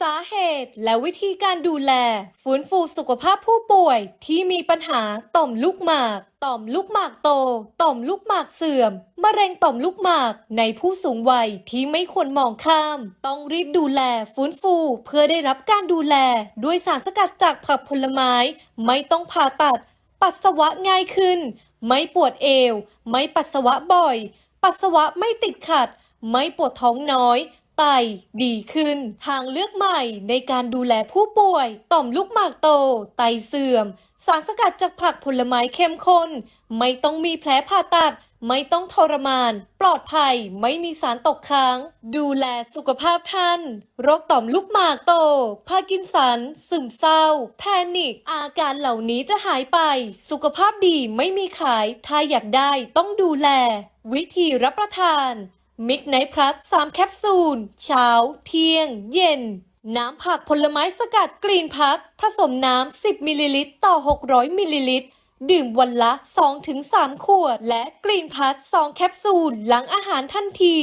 สาเหตุและวิธีการดูแล ฟื้นฟูสุขภาพผู้ป่วยที่มีปัญหาต่อมลูกหมาก ต่อมลูกหมากโต ต่อมลูกหมากเสื่อม มะเร็งต่อมลูกหมากในผู้สูงวัยที่ไม่ควรมองข้าม ต้องรีบดูแลฟื้นฟูเพื่อได้รับการดูแล ด้วยสารสกัดจากผักผลไม้ ไม่ต้องผ่าตัด ปัสสาวะง่ายขึ้น ไม่ปวดเอว ไม่ปัสสาวะบ่อย ปัสสาวะไม่ติดขัด ไม่ปวดท้องน้อย ไตดีขึ้น ทางเลือกใหม่ในการดูแลผู้ป่วย ต่อมลูกหมากโต ไตเสื่อม สารสกัดจากผักผลไม้เข้มข้น ไม่ต้องมีแผลผ่าตัด ไม่ต้องทรมาน ปลอดภัย ไม่มีสารตกค้าง ดูแลสุขภาพท่าน โรคต่อมลูกหมากโต พากินสัน ซึมเศร้า แพนิค อาการเหล่านี้จะหายไป สุขภาพดีไม่มีขาย ถ้าอยากได้ต้องดูแล วิธีรับประทาน มิกไนท์พลัสามแคปซูล เช้า เที่ยง เย็น น้ำผักผลไม้สกัดกรีนพลัสผสมน้ำ 10 มิลลิลิตรต่อ 600 มิลลิลิตร ดื่มวันละ 2-3 ขวด และกรีนพลัส2แคปซูล หลังอาหารทันที